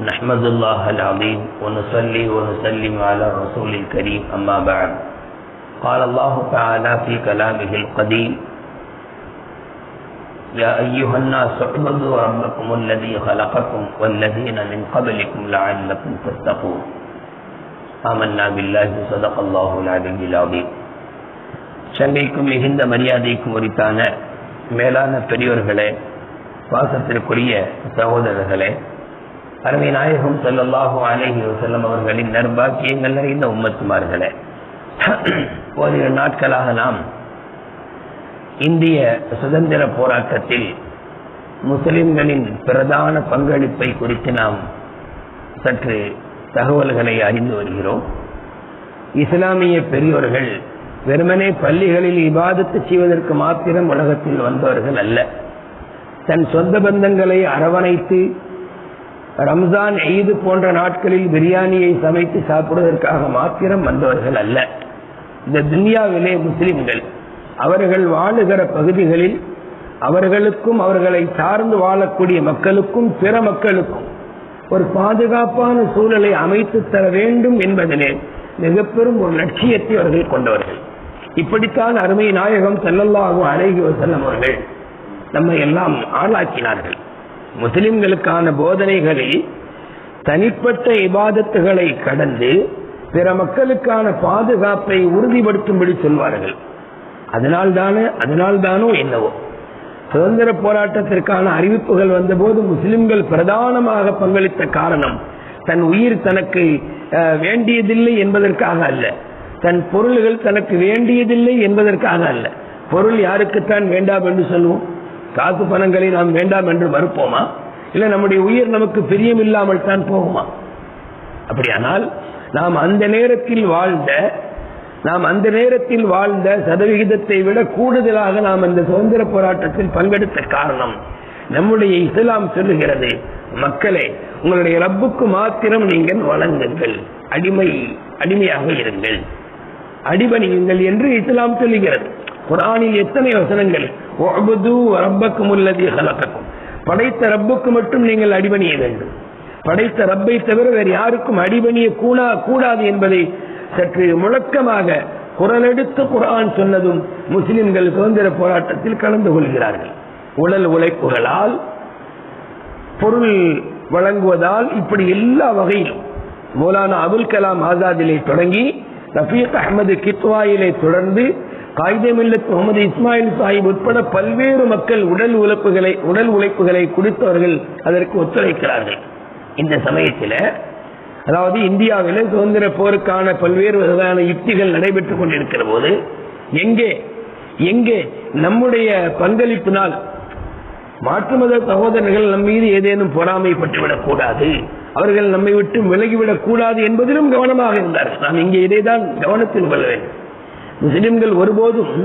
نحمد الله العظيم ونصلي ونسلم على رسول الكريم أما بعد قال الله تعالى في كلامه القديم يا أيها الناس اعبدوا ربكم الذي خلقكم والذين من قبلكم لعلكم تتقون آمنا بالله صدق الله العلي العظيم சங்கைக்கும் மிகுந்த மரியாதைக்கும் உரித்தான மேலான பெரியோர்களே பாசத்திற்குரிய சகோதரர்களே அருமை நாயகம் செல்லல்லாஹு அலேஹி அவர்களின் நர்பாக்கியங்கள் நிறைந்த உம்மத்துமார்களே. ஓரிரு நாட்களாக நாம் இந்திய சுதந்திர போராட்டத்தில் முஸ்லிம்களின் பிரதான பங்களிப்பை குறித்து நாம் சற்று தகவல்களை அறிந்து வருகிறோம். இஸ்லாமிய பெரியோர்கள் வெறுமனே பள்ளிகளில் இபாதத்து செய்வதற்கு மாத்திரம் உலகத்தில் வந்தவர்கள் அல்ல. தன் சொந்த பந்தங்களை அரவணைத்து ரம்ஜான் ஈது போன்ற நாட்களில் பிரியாணியை சமைத்து சாப்பிடுவதற்காக மாத்திரம் வந்தவர்கள் அல்ல. இந்த துன்யாவிலே முஸ்லிம்கள். அவர்கள் வாழுகிற பகுதிகளில் அவர்களுக்கும் அவர்களை சார்ந்து வாழக்கூடிய மக்களுக்கும் பிற மக்களுக்கும் ஒரு பாதுகாப்பான சூழலை அமைத்து தர வேண்டும் என்பதிலே மிக பெரும் ஒரு லட்சியத்தை அவர்கள் கொண்டவர்கள். இப்படித்தான் அருமை நாயகம் செல்லல்லாகும் அழகி செல்லும் அவர்கள் நம்மை எல்லாம் ஆளாக்கினார்கள். முஸ்லிம்களுக்கான போதனைகளில் தனிப்பட்ட இபாதத்துகளை கடந்து பிற மக்களுக்கான பாதுகாப்பை உறுதிப்படுத்தும்படி சொல்வார்கள். அதனால்தானே அதனால்தானோ தானோ என்னவோ. சுதந்திர போராட்டத்திற்கான அறிவிப்புகள் வந்தபோது முஸ்லிம்கள் பிரதானமாக பங்களித்த காரணம் தன் உயிர் தனக்கு வேண்டியதில்லை என்பதற்காக அல்ல. தன் பொருள்கள் தனக்கு வேண்டியதில்லை என்பதற்காக அல்ல. பொருள் யாருக்குத்தான் வேண்டாம் என்று சொல்லுவோம் காசு பணங்களை நாம் வேண்டாம் என்று மறுப்போமா? இல்ல நம்முடைய உயிர் நமக்கு பிரியம் இல்லாமல் தான் போகுமா? அப்படியானால் நாம் அந்த நேரத்தில் வாழ்ந்த நாம் அந்த நேரத்தில் வாழ்ந்த சதவிகிதத்தை விட கூடுதலாக நாம் அந்த சுதந்திர போராட்டத்தில் பங்கெடுத்த காரணம் நம்முடைய இஸ்லாம் சொல்லுகிறது மக்களே உங்களுடைய ரப்புக்கு மாத்திரம் நீங்கள் வழங்குங்கள் அடிமை அடிமையாக இருங்கள். அடிபணியுங்கள் என்று இஸ்லாம் சொல்லுகிறது. குரானில் எத்தனை வசனங்கள்? ரப்பக்கும் உள்ளது கலக்கக்கும். படைத்த ரப்புக்கு மட்டும் நீங்கள் அடிபணிய வேண்டும். படைத்த ரப்பை தவிர வேறு யாருக்கும் அடிபணிய கூடா கூடாது என்பதை சற்று முழக்கமாக குரலெடுத்து குரான் சொன்னதும் முஸ்லிம்கள் சுதந்திர போராட்டத்தில் கலந்து கொள்கிறார்கள். உடல் உழைப்புகளால் பொருள் வழங்குவதால் இப்படி எல்லா வகையிலும் மௌலானா அபுல் கலாம் ஆசாதிலே தொடங்கி ரஃபீக் அஹமது கித்வாயிலே தொடர்ந்து காகிதமில்லத் முகமது இஸ்மாயில் சாஹிப் உட்பட பல்வேறு மக்கள் உடல் உழைப்புகளை உடல் உழைப்புகளை கொடுத்தவர்கள் அதற்கு ஒத்துழைக்கிறார்கள். இந்த சமயத்தில் அதாவது இந்தியாவில் சுதந்திர போருக்கான பல்வேறு வகையான யுக்திகள் நடைபெற்றுக் கொண்டிருக்கிற போது எங்கே எங்கே நம்முடைய பங்களிப்பினால் மாற்று மத சகோதரர்கள் நம் மீது ஏதேனும் பொறாமைப்பட்டுவிடக் கூடாது அவர்கள் நம்மை விட்டு விலகிவிடக் கூடாது என்பதிலும் கவனமாக இருந்தார்கள். நாம் இங்கே இதைதான் கவனத்தில் கொள்ள வேண்டும். முஸ்லிம்கள் ஒருபோதும்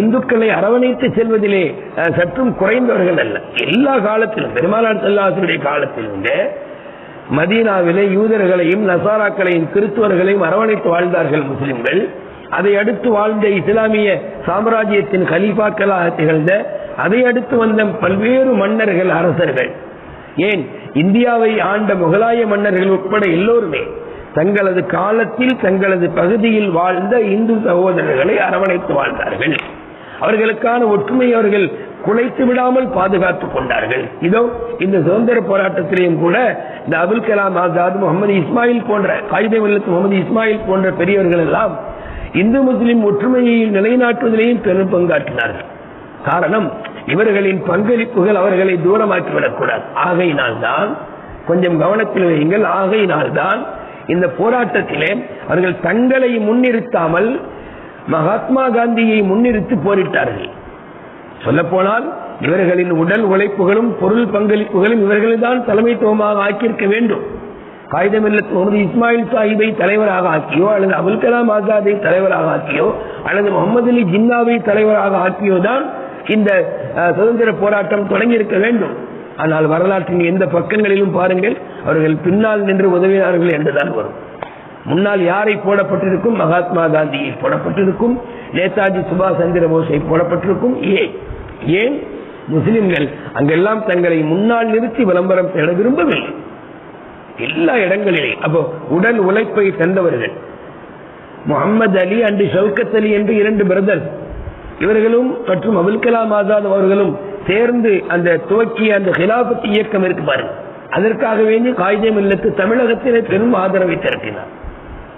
இந்துக்களை அரவணைத்து செல்வதிலே சற்றும் குறைந்தவர்கள் அல்ல. எல்லா காலத்திலும் பெருமானார் செல்லாசனுடைய காலத்திலுமே மதீனாவிலே யூதர்களையும் நசாராக்களையும் கிறிஸ்துவர்களையும் அரவணைத்து வாழ்ந்தார்கள் முஸ்லிம்கள். அதை அடுத்து வாழ்ந்த இஸ்லாமிய சாம்ராஜ்யத்தின் கலீஃபாக்களாக திகழ்ந்த அதை அடுத்து வந்த பல்வேறு மன்னர்கள் அரசர்கள். ஏன்? இந்தியாவை ஆண்ட முகலாய மன்னர்கள் உட்பட எல்லோருமே தங்களது காலத்தில் தங்களது பகுதியில் வாழ்ந்த இந்து சகோதரர்களை அரவணைத்து வாழ்ந்தார்கள். அவர்களுக்கான ஒற்றுமை அவர்கள் குலைத்து விடாமல் பாதுகாத்துக் கொண்டார்கள். இதோ இந்த சுதந்திர போராட்டத்திலேயும் கூட இந்த அபுல் கலாம் ஆசாத் முகமது இஸ்மாயில் போன்ற காகிதம் முகமது இஸ்மாயில் போன்ற பெரியவர்கள் எல்லாம் இந்து முஸ்லிம் ஒற்றுமையை நிலைநாட்டுவதிலேயும் பெரும் பங்காற்றினார்கள். காரணம் இவர்களின் பங்களிப்புகள் அவர்களை தூரமாக்கிவிடக்கூடாது. ஆகையினால் தான் கொஞ்சம் கவனத்தில் வையுங்கள். ஆகையினால் தான் இந்த போராட்டத்திலே அவர்கள் தங்களை முன்னிறுத்தாமல் மகாத்மா காந்தியை முன்னிறுத்து போரிட்டார்கள். சொல்ல போனால் இவர்களின் உடல் உழைப்புகளும் பொருள் பங்களிப்புகளும் இவர்கள்தான் தலைமைத்துவமாக ஆக்கியிருக்க வேண்டும். காகிதமில்லத் முகமது இஸ்மாயில் சாஹிபை தலைவராக ஆக்கியோ அல்லது அபுல் கலாம் ஆசாதை தலைவராக ஆக்கியோ அல்லது முகமது அலி ஜின்னாவை தலைவராக ஆக்கியோ தான் இந்த சுதந்திர போராட்டம் தொடங்கி இருக்க வேண்டும். ஆனால் வரலாற்றின் எந்த பக்கங்களிலும் பாருங்கள் அவர்கள் பின்னால் நின்று உதவினார்கள் என்றுதான் வரும். முன்னால் யாரை போடப்பட்டிருக்கும்? மகாத்மா காந்தியை போடப்பட்டிருக்கும். நேதாஜி சுபாஷ் சந்திர போஸை போடப்பட்டிருக்கும். ஏன் ஏன்? முஸ்லிம்கள் அங்கெல்லாம் தங்களை முன்னால் நிறுத்தி விளம்பரம் தேட விரும்பவில்லை. எல்லா இடங்களிலே அப்போ உடல் உழைப்பை தந்தவர்கள். முகமது அலி அண்டு ஷவுக்கத் அலி என்று இரண்டு பிரதர் இவர்களும் மற்றும் அபுல் கலாம் ஆசாத் அவர்களும் சேர்ந்து அந்த துவக்கிய அந்த ஹிலாபத்து இயக்கம் இருக்கு பாருங்க. அதற்காக வேண்டி காகிதம் இல்லத்து தமிழகத்திலே பெரும் ஆதரவை திரட்டினார்.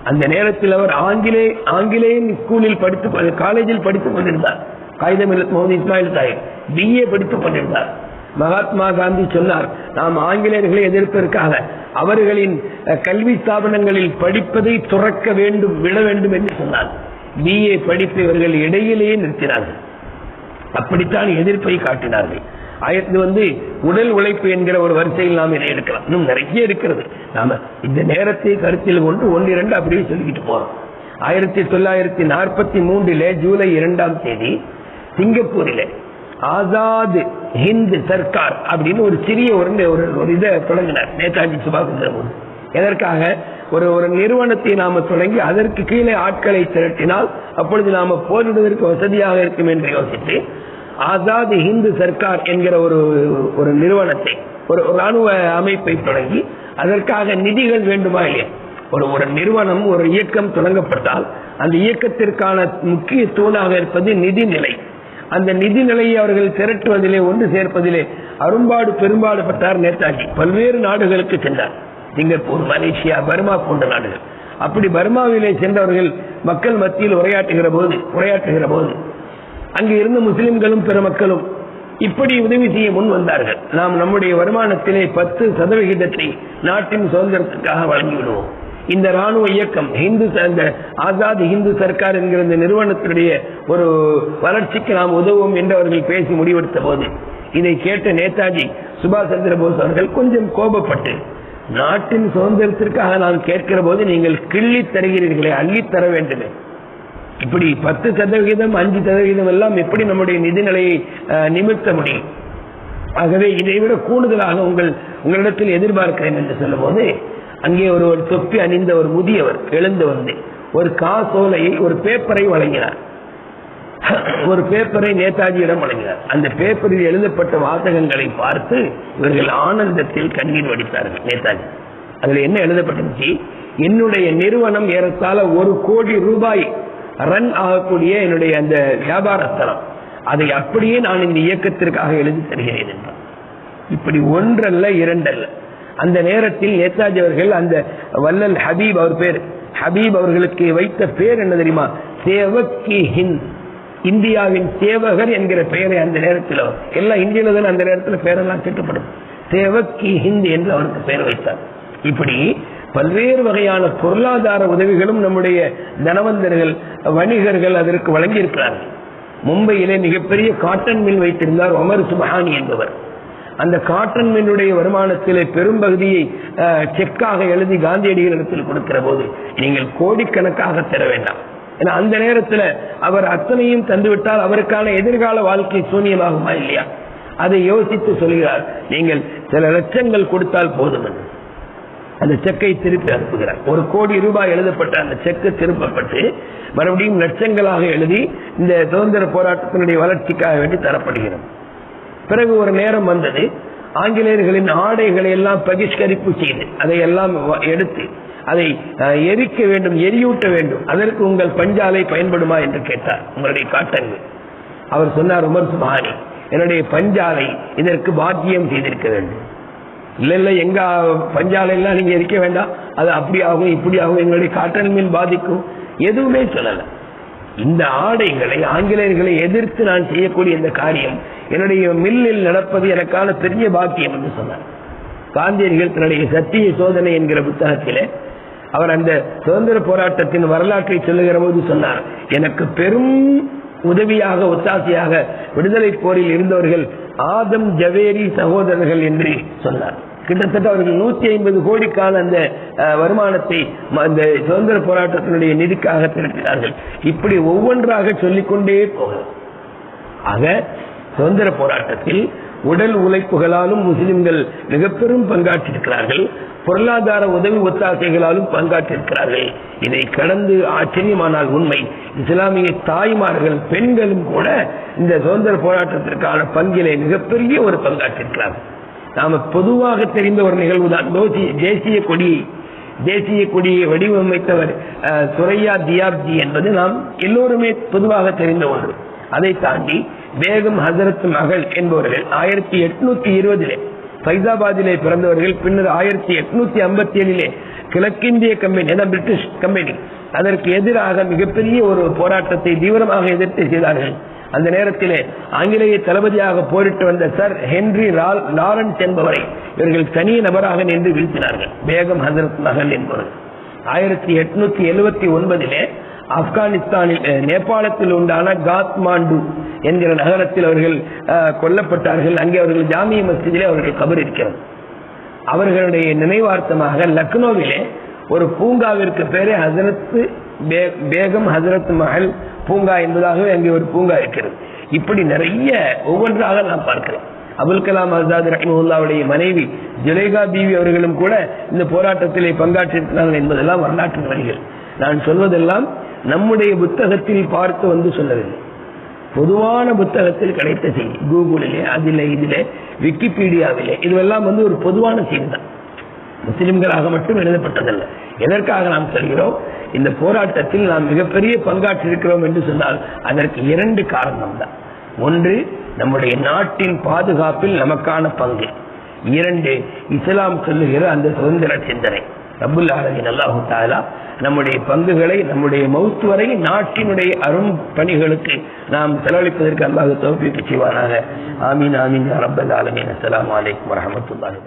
அந்த நேரத்தில் அவர் ஆங்கிலே ஆங்கிலேயன் ஸ்கூலில் படித்து காலேஜில் படித்துக் கொண்டிருந்தார். காகிதம் இல்லத் முகமது இஸ்மாயில் சாஹிப் பிஏ படித்துக் கொண்டிருந்தார். மகாத்மா காந்தி சொன்னார் நாம் ஆங்கிலேயர்களை எதிர்ப்பதற்காக அவர்களின் அஹ், கல்வி ஸ்தாபனங்களில் படிப்பதை துறக்க வேண்டும் விட வேண்டும் என்று சொன்னார். பிஏ படிப்பு இவர்கள் இடையிலேயே நிறுத்தினார்கள். அப்படித்தான் எதிர்ப்பை காட்டினார்கள். ஆயிரத்தி வந்து உடல் உழைப்பு என்கிற ஒரு வரிசையில் நாம் இதை எடுக்கலாம். இன்னும் நிறைய இருக்கிறது. நாம இந்த நேரத்தை கருத்தில் கொண்டு ஒன்று இரண்டு அப்படியே சொல்லிக்கிட்டு போறோம். ஆயிரத்தி தொள்ளாயிரத்தி நாற்பத்தி மூன்றிலே ஜூலை இரண்டாம் தேதி சிங்கப்பூரிலே ஆசாத் ஹிந்த் சர்க்கார் அப்படின்னு ஒரு சிறிய ஒரு ஒரு ஒரு இதை தொடங்கினார். நேதாஜி சுபாஷ் சந்திர போஸ் எதற்காக? ஒரு ஒரு நிறுவனத்தை நாம தொடங்கி அதற்கு கீழே ஆட்களை திரட்டினால் அப்பொழுது நாம போரிடுவதற்கு வசதியாக இருக்கும் என்று யோசித்து ஆசாத் ஹிந்து சர்க்கார் என்கிற ஒரு ஒரு நிறுவனத்தை ஒரு ராணுவ அமைப்பை தொடங்கி அதற்காக நிதிகள் வேண்டுமா இல்லையா? ஒரு ஒரு நிறுவனம் ஒரு இயக்கம் தொடங்கப்பட்டால் அந்த இயக்கத்திற்கான முக்கிய தூணாக இருப்பது நிதி நிலை அந்த நிதி நிலையை அவர்கள் திரட்டுவதிலே ஒன்று சேர்ப்பதிலே அரும்பாடு பெரும்பாடுபட்டார் நேதாஜி. பல்வேறு நாடுகளுக்கு சென்றார். சிங்கப்பூர் மலேசியா பர்மா போன்ற நாடுகள். அப்படி பர்மாவிலே சென்றவர்கள் மக்கள் மத்தியில் உரையாற்றுகிற போது உரையாற்றுகிற போது அங்கு இருந்த முஸ்லிம்களும் பிற மக்களும் இப்படி உதவி செய்ய முன் வந்தார்கள். நாம் நம்முடைய வருமானத்திலே பத்து சதவிகிதத்தை நாட்டின் சுதந்திரத்துக்காக வழங்கிவிடுவோம். இந்த ராணுவ இயக்கம் ஹிந்து அந்த ஆசாத் ஹிந்து சர்க்கார் என்கிற இந்த நிறுவனத்தினுடைய ஒரு வளர்ச்சிக்கு நாம் உதவும் என்று அவர்கள் பேசி முடிவெடுத்த போது இதை கேட்ட நேதாஜி சுபாஷ் சந்திர போஸ் அவர்கள் கொஞ்சம் கோபப்பட்டு நாட்டின் சுதந்திரத்திற்காக நான் கேட்கிற போது நீங்கள் கிள்ளி தருகிறீர்களே அள்ளி தர வேண்டுமே. இப்படி பத்து சதவிகிதம் அஞ்சு சதவிகிதம் எல்லாம் எப்படி நம்முடைய நிதிநிலையை நிமித்த நிமிர்த்த முடியும்? ஆகவே இதைவிட கூடுதலாக உங்கள் உங்களிடத்தில் எதிர்பார்க்கிறேன் என்று சொல்லும்போது அங்கே ஒரு ஒரு தொப்பி அணிந்த ஒரு முதியவர் எழுந்து வந்து ஒரு காசோலையை ஒரு பேப்பரை வழங்கினார். ஒரு பேப்பரை நேதாஜியிடம் வழங்கினார். அந்த பேப்பரில் எழுதப்பட்ட வாசகங்களை பார்த்து இவர்கள் ஆனந்தத்தில் கண்ணீர் வடித்தார்கள் நேதாஜி. அதுல என்ன எழுதப்பட்டிருந்துச்சு? என்னுடைய நிறுவனம் ஏறத்தாழ ஒரு கோடி ரூபாய் ரன் ஆகக்கூடிய என்னுடைய அந்த வியாபார ஸ்தலம். அதை அப்படியே நான் இந்த இயக்கத்திற்காக எழுதி தருகிறேன் என்றார். இப்படி ஒன்றல்ல இரண்டல்ல. அந்த நேரத்தில் நேதாஜி அவர்கள் அந்த வல்லல் ஹபீப் அவர் பேர். ஹபீப் அவர்களுக்கு வைத்த பேர் என்ன தெரியுமா? சேவக்கி ஹிந்த். இந்தியாவின் சேவகர் என்கிற பெயரை அந்த நேரத்தில் எல்லாம் இந்தியில தான் அந்த நேரத்தில் பெயரெல்லாம் திட்டப்படும் சேவக்கி ஹிந்த் என்று அவருக்கு பெயர் வைத்தார். இப்படி பல்வேறு வகையான பொருளாதார உதவிகளும் நம்முடைய தனவந்தர்கள் வணிகர்கள் அதற்கு வழங்கியிருக்கிறார்கள். மும்பையிலே மிகப்பெரிய காட்டன் மில் வைத்திருந்தார் ஒமர் சுபஹானி என்பவர். அந்த காட்டன் மில்லுடைய வருமானத்திலே பெரும்பகுதியை செக்காக எழுதி காந்தியடிகள் இடத்தில் கொடுக்கிற போது நீங்கள் கோடிக்கணக்காக தர வேண்டாம். ஏன்னா அந்த நேரத்துல அவர் அத்தனையும் தந்துவிட்டால் அவருக்கான எதிர்கால வாழ்க்கை சூன்யமாகுமா இல்லையா? அதை யோசித்து சொல்கிறார். நீங்கள் சில லட்சங்கள் கொடுத்தால் போதும் அந்த செக்கை திருப்பி அனுப்புகிறார். ஒரு கோடி ரூபாய் எழுதப்பட்ட அந்த செக்கு திருப்பப்பட்டு மறுபடியும் லட்சங்களாக எழுதி இந்த சுதந்திர போராட்டத்தினுடைய வளர்ச்சிக்காக வேண்டி தரப்படுகிறது. பிறகு ஒரு நேரம் வந்தது. ஆங்கிலேயர்களின் ஆடைகளை எல்லாம் பகிஷ்கரிப்பு செய்து அதை எல்லாம் எடுத்து அதை எரிக்க வேண்டும் எரியூட்ட வேண்டும். அதற்கு உங்கள் பஞ்சாலை பயன்படுமா என்று கேட்டார். உங்களுடைய காட்டன் அவர் சொன்னார் உமர் சுபானி என்னுடைய பஞ்சாலை இதற்கு பாத்தியம் செய்திருக்க வேண்டும். இல்ல இல்ல எங்க பஞ்சாலை எல்லாம் நீங்க எரிக்க வேண்டாம். அது அப்படி ஆகும் இப்படி ஆகும் எங்களுடைய காட்டன் மீன் பாதிக்கும். எதுவுமே சொல்லல. இந்த ஆடைகளை ஆங்கிலேயர்களை எதிர்த்து நான் செய்யக்கூடிய இந்த காரியம் என்னுடைய மில்லில் நடப்பது எனக்கான பெரிய பாக்கியம் என்று சொன்னார். காந்தியர்கள் தன்னுடைய சத்திய சோதனை என்கிற புத்தகத்திலே அவர் அந்த சுதந்திர போராட்டத்தின் வரலாற்றை சொல்லுகிற போது சொன்னார் எனக்கு பெரும் உதவியாக ஒத்தாசையாக விடுதலை போரில் இருந்தவர்கள் ஆதம் ஜவேரி சகோதரர்கள் என்று சொன்னார். கிட்டத்தட்ட அவர்கள் நூத்தி ஐம்பது கோடிக்கான அந்த அஹ், வருமானத்தை ம- அந்த சுதந்திர போராட்டத்தினுடைய நிதிக்காக திரட்டினார்கள். இப்படி ஒவ்வொன்றாக சொல்லிக்கொண்டே போகலாம் ஆக சுதந்திர போராட்டத்தில் உடல் உழைப்புகளாலும் முஸ்லிம்கள் மிக பெரும் பங்காற்றிருக்கிறார்கள் பொருளாதார உதவி ஒத்தாசைகளாலும் பங்காற்றிருக்கிறார்கள் இதை கடந்து ஆச்சரியமானால் உண்மை. இஸ்லாமிய தாய்மார்கள் பெண்களும் கூட இந்த சுதந்திர போராட்டத்திற்கான பங்கிலே மிகப்பெரிய ஒரு பங்காற்றிருக்கிறார்கள் நாம பொதுவாக தெரிந்த ஒரு நிகழ்வு தான் தேசிய கொடியை தேசிய கொடியை வடிவமைத்தவர் அஹ், சுரையா தியாப்ஜி என்பது நாம் எல்லோருமே பொதுவாக தெரிந்த ஒன்று. அதை தாண்டி பேகம் ஹசரத் மகள் என்பவர்கள் ஆயிரத்தி எட்நூத்தி இருபதிலே ஃபைசாபாதிலே பிறந்தவர்கள் பின்னர் ஆயிரத்தி எட்நூத்தி ஐம்பத்தி ஏழிலே கிழக்கிந்திய கம்பெனி என பிரிட்டிஷ் கம்பெனி. அதற்கு எதிராக மிகப்பெரிய ஒரு போராட்டத்தை தீவிரமாக எதிர்த்து செய்தார்கள். அந்த நேரத்திலே ஆங்கிலேய தளபதியாக போரிட்டு வந்த சர் ஹென்றி லாரன்ஸ் என்பவரை இவர்கள் தனி நபராக நின்று வீழ்த்தினார்கள். பேகம் ஹசரத் மகள் என்பவர்கள். ஆயிரத்தி எட்நூத்தி எழுபத்தி ஒன்பதிலே ஆப்கானிஸ்தானில் நேபாளத்தில் உண்டான காத்மாண்டு என்கிற நகரத்தில் அவர்கள் கொல்லப்பட்டார்கள். அங்கே அவர்கள் ஜாமிய மஸ்ஜிதிலே அவர்கள் கபர் இருக்கிறது அவர்களுடைய நினைவார்த்தமாக லக்னோவிலே ஒரு பூங்காவிற்கு பேரே ஹசரத் பேகம் ஹசரத் மகள் பூங்கா என்பதாகவே அங்கே ஒரு பூங்கா இருக்கிறது. இப்படி நிறைய ஒவ்வொன்றாக நான் பார்க்கிறேன் அபுல் கலாம் ஆசாத் ரஹிமுல்லாவுடைய மனைவி ஜுலேகா பீவி அவர்களும் கூட இந்த போராட்டத்திலே பங்காற்றிருக்கிறார்கள் என்பதெல்லாம் வரலாற்று வரிகள் நான் சொல்வதெல்லாம் நம்முடைய புத்தகத்தில் பார்த்து வந்து சொல்லவில்லை. பொதுவான புத்தகத்தில் கிடைத்த செய்தி கூகுளிலே அதில் இதில் விக்கிபீடியாவிலே இதுவெல்லாம் வந்து ஒரு பொதுவான செய்தி தான் முஸ்லிம்களாக மட்டும் எழுதப்பட்டதல்ல. எதற்காக நாம் சொல்கிறோம்? இந்த போராட்டத்தில் நாம் மிகப்பெரிய பங்காற்றிருக்கிறோம் என்று சொன்னால் அதற்கு இரண்டு காரணம் தான் ஒன்று நம்முடைய நாட்டின் பாதுகாப்பில் நமக்கான பங்கு. இரண்டு இஸ்லாம் சொல்லுகிற அந்த சுதந்திர சிந்தனை. ரபுல் ஆலமின் அல்லாஹு தாலா நம்முடைய பங்குகளை நம்முடைய மௌத்து வரை நாட்டினுடைய அரும் பணிகளுக்கு நாம் செலவழிப்பதற்கு அல்லாஹ் தோப்பிக்கு செய்வானாக. ஆமீன் ஆமீன் யா ரப்பல் ஆலமீன். அஸ்ஸலாமு அலைக்கும் வரஹ்மத்துல்லாஹி